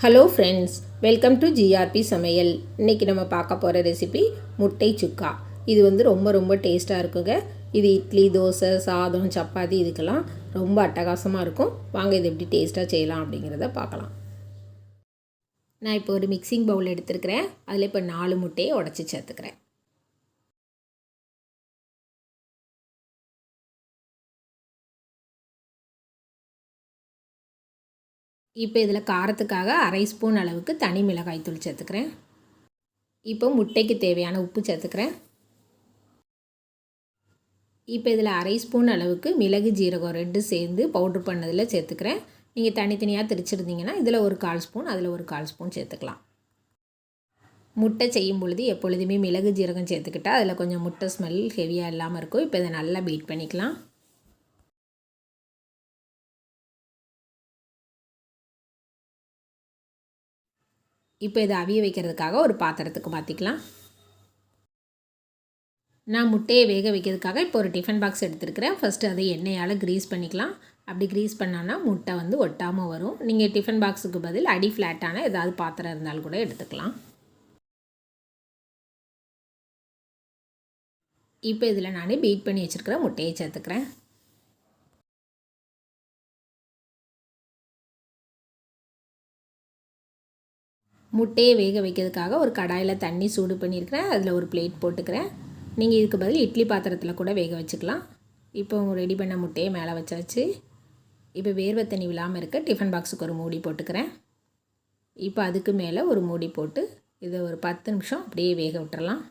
Hello friends welcome to GRP சமையல். இன்றைக்கி நம்ம பார்க்க போகிற ரெசிபி முட்டை சுக்கா. இது வந்து ரொம்ப ரொம்ப டேஸ்ட்டாக இருக்குங்க. இது இட்லி தோசை சாதம் சப்பாத்தி இதுக்கெல்லாம் ரொம்ப அட்டகாசமாக இருக்கும். வாங்க இது எப்படி டேஸ்ட்டாக செய்யலாம் அப்படிங்கிறத பார்க்கலாம். நான் இப்போ ஒரு மிக்சிங் பவுல் எடுத்துருக்கிறேன். அதில் இப்போ நாலு முட்டையை உடச்சி சேர்த்துக்கிறேன். இப்போ இதில் காரத்துக்காக அரை ஸ்பூன் அளவுக்கு தனி மிளகாய் தூள் சேர்த்துக்கிறேன். இப்போ முட்டைக்கு தேவையான உப்பு சேர்த்துக்கிறேன். இப்போ இதில் அரை ஸ்பூன் அளவுக்கு மிளகு ஜீரகம் ரெண்டு சேர்ந்து பவுட்ரு பண்ணதில் சேர்த்துக்கிறேன். நீங்கள் தனித்தனியாக திரிச்சிருந்தீங்கன்னா இதில் ஒரு கால் ஸ்பூன் அதில் ஒரு கால் ஸ்பூன் சேர்த்துக்கலாம். முட்டை செய்யும் பொழுது எப்பொழுதுமே மிளகு ஜீரகம் சேர்த்துக்கிட்டால் அதில் கொஞ்சம் முட்டை ஸ்மெல் ஹெவியாக இல்லாமல் இருக்கும். இப்போ இதை நல்லா பீட் பண்ணிக்கலாம். இப்போ இதை அவிய வைக்கிறதுக்காக ஒரு பாத்திரத்துக்கு மாற்றிக்கலாம் நான் முட்டையை வேக வைக்கிறதுக்காக இப்போ ஒரு டிஃபன் பாக்ஸ் எடுத்துருக்கிறேன். ஃபஸ்ட்டு அதை எண்ணெயால் க்ரீஸ் பண்ணிக்கலாம். அப்படி க்ரீஸ் பண்ணோன்னா முட்டை வந்து ஒட்டாமல் வரும். நீங்கள் டிஃபன் பாக்ஸுக்கு பதில் அடி ஃப்ளாட்டான ஏதாவது பாத்திரம் இருந்தாலும் கூட எடுத்துக்கலாம். இப்போ இதில் நான் பீட் பண்ணி வச்சுருக்கிற முட்டையை சேர்த்துக்கிறேன். முட்டையை வேக வைக்கிறதுக்காக ஒரு கடாயில் தண்ணி சூடு பண்ணியிருக்கிறேன். அதில் ஒரு பிளேட் போட்டுக்கிறேன். நீங்கள் இதுக்கு பதில் இட்லி பாத்திரத்தில் கூட வேக வச்சுக்கலாம். இப்போ ரெடி பண்ண முட்டையை மேலே வச்சாச்சு. இப்போ வேர்வை தண்ணி விழாமல் இருக்க டிஃபன் பாக்ஸுக்கு ஒரு மூடி போட்டுக்கிறேன். இப்போ அதுக்கு மேலே ஒரு மூடி போட்டு இதை ஒரு பத்து நிமிஷம் அப்படியே வேக விட்டுறலாம்.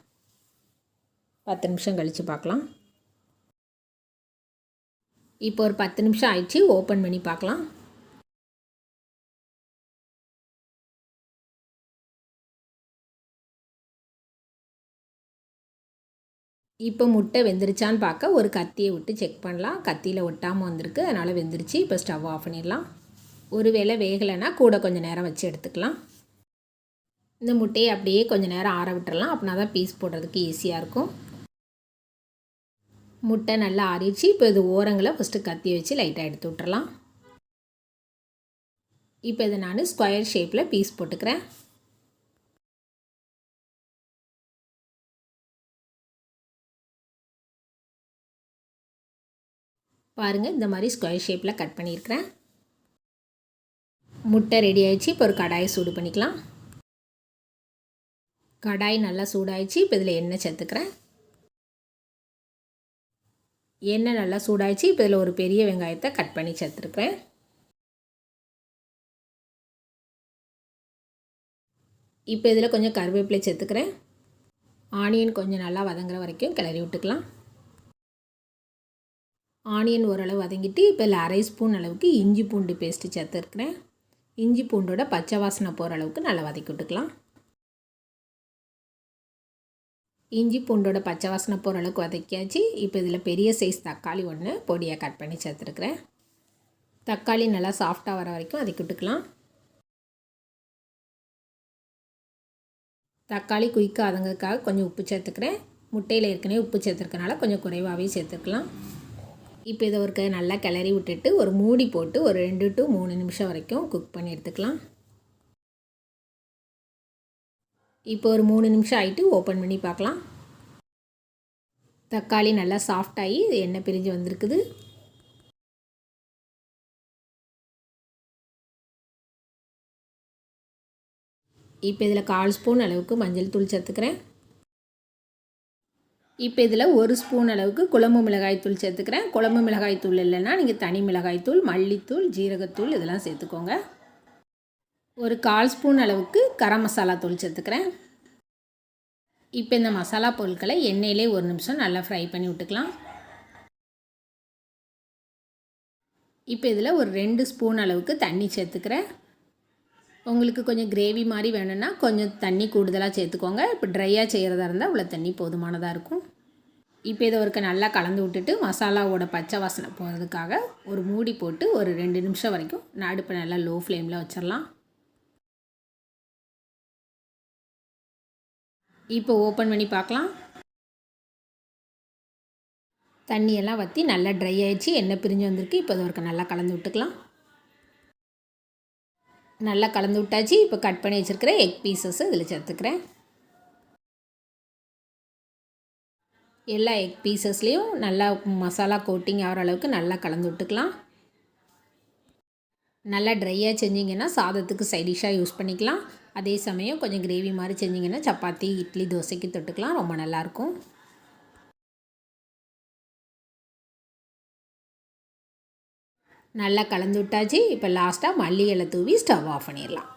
பத்து நிமிஷம் கழித்து பார்க்கலாம். இப்போ ஒரு பத்து நிமிஷம் ஆயிடுச்சு. ஓப்பன் பண்ணி பார்க்கலாம். இப்போ முட்டை வெந்துருச்சான்னு பார்க்க. ஒரு கத்தியை விட்டு செக் பண்ணலாம். கத்தியில் ஒட்டாமல் வந்திருக்கு. அதனால் வெந்துருச்சு. இப்போ ஸ்டவ் ஆஃப் பண்ணிடலாம். ஒரு வேளை வேகலைன்னா கூட கொஞ்சம் நேரம் வச்சு எடுத்துக்கலாம். இந்த முட்டையை அப்படியே கொஞ்சம் நேரம் ஆற விட்டுறலாம். அப்படின்னா தான் பீஸ் போடுறதுக்கு ஈஸியாக இருக்கும். முட்டை நல்லா ஆறிடுச்சு. இப்போ இது ஓரங்களை ஃபஸ்ட்டு கத்தி வச்சு லைட்டாக எடுத்து விட்டுறலாம். இப்போ இதை நான் ஸ்கொயர் ஷேப்பில் பீஸ் போட்டுக்கிறேன். பாருங்கள் இந்த மாதிரி ஸ்கொயர் ஷேப்பில் கட் பண்ணியிருக்கிறேன். முட்டை ரெடி ஆயிடுச்சு. இப்போ ஒரு கடாயை சூடு பண்ணிக்கலாம். கடாய் நல்லா சூடாயிடுச்சு. இப்போ இதில் எண்ணெய் சேர்த்துக்கிறேன். எண்ணெய் நல்லா சூடாயிடுச்சு. இப்போ இதில் ஒரு பெரிய வெங்காயத்தை கட் பண்ணி சேர்த்துருக்குறேன். இப்போ இதில் கொஞ்சம் கருவேப்பிலை சேர்த்துக்கிறேன். ஆனியன் கொஞ்சம் நல்லா வதங்குற வரைக்கும் கிளறி விட்டுக்கலாம். ஆனியன் ஓரளவு வதங்கிட்டு இப்போ இல்லை அரை ஸ்பூன் அளவுக்கு இஞ்சி பூண்டு பேஸ்ட்டு சேர்த்துருக்குறேன். இஞ்சி பூண்டோட பச்சை வாசனை போகிற அளவுக்கு நல்லா வதக்கி விட்டுக்கலாம். இஞ்சி பூண்டோட பச்சை வாசனை போகிற அளவுக்கு வதக்கியாச்சு. இப்போ இதில் பெரிய சைஸ் தக்காளி ஒன்று பொடியாக கட் பண்ணி சேர்த்துருக்குறேன். தக்காளி நல்லா சாஃப்டாக வர வரைக்கும் வதக்கி விட்டுக்கலாம். தக்காளி குயிக்காக அதங்கிறதுக்காக கொஞ்சம் உப்பு சேர்த்துக்கிறேன். முட்டையில் ஏற்கனவே உப்பு சேர்த்துருக்கனால கொஞ்சம் குறைவாகவே சேர்த்துக்கலாம். இப்போ இதை ஒரு நல்லா கிளறி விட்டுட்டு ஒரு மூடி போட்டு ஒரு ரெண்டு டு மூணு நிமிஷம் வரைக்கும் குக் பண்ணி எடுத்துக்கலாம். இப்போ ஒரு மூணு நிமிஷம் ஆகிட்டு ஓப்பன் பண்ணி பார்க்கலாம். தக்காளி நல்லா சாஃப்டாகி எண்ணெய் பிரிஞ்சு வந்திருக்குது. இப்போ இதில் கால் ஸ்பூன் அளவுக்கு மஞ்சள் தூள் சேர்த்துக்கிறேன். இப்போ இதில் ஒரு ஸ்பூன் அளவுக்கு குழம்பு மிளகாய் தூள் சேர்த்துக்கிறேன். குழம்பு மிளகாய்த்தூள் இல்லைன்னா நீங்கள் தனி மிளகாய் தூள் மல்லித்தூள் ஜீரகத்தூள் இதெல்லாம் சேர்த்துக்கோங்க. ஒரு கால் ஸ்பூன் அளவுக்கு கரம் மசாலா தூள் சேர்த்துக்கிறேன். இப்போ இந்த மசாலா பொருட்களை எண்ணெயிலே ஒரு நிமிஷம் நல்லா ஃப்ரை பண்ணி விட்டுக்கலாம். இப்போ இதில் ஒரு ரெண்டு ஸ்பூன் அளவுக்கு தண்ணி சேர்த்துக்கிறேன். உங்களுக்கு கொஞ்சம் கிரேவி மாதிரி வேணும்னா கொஞ்சம் தண்ணி கூடுதலாக சேர்த்துக்கோங்க. இப்போ ட்ரையாக செய்கிறதா இருந்தால் இவ்வளோ தண்ணி போதுமானதாக இருக்கும். இப்போ இதை ஒருக்க நல்லா கலந்து விட்டுட்டு மசாலாவோட பச்சை வாசனை போகிறதுக்காக ஒரு மூடி போட்டு ஒரு ரெண்டு நிமிஷம் வரைக்கும் அடுப்பை நல்லா லோ ஃப்ளேமில் வச்சிடலாம். இப்போ ஓப்பன் பண்ணி பார்க்கலாம். தண்ணியெல்லாம் வற்றி நல்லா ட்ரை ஆயிடுச்சு. எண்ணெய் பிரிஞ்சு வந்திருக்கு. இப்போ அதை ஒருக்க நல்லா கலந்து விட்டுக்கலாம். நல்லா கலந்து விட்டாச்சு. இப்போ கட் பண்ணி வச்சுருக்கிற எக் பீசஸ் இதில் சேர்த்துக்கிறேன். எல்லா எக் பீசஸ்லேயும் நல்லா மசாலா கோட்டிங் ஆகிற அளவுக்கு நல்லா கலந்து விட்டுக்கலாம். நல்லா ட்ரையாக செஞ்சிங்கன்னா சாதத்துக்கு சைடிஷாக யூஸ் பண்ணிக்கலாம். அதே சமயம் கொஞ்சம் கிரேவி மாதிரி செஞ்சிங்கன்னா சப்பாத்தி இட்லி தோசைக்கு தொட்டுக்கலாம். ரொம்ப நல்லாயிருக்கும் நல்லா கலந்து விட்டாச்சு. இப்போ லாஸ்ட்டாக மல்லி இலை தூவி ஸ்டவ் ஆஃப் பண்ணிடலாம்.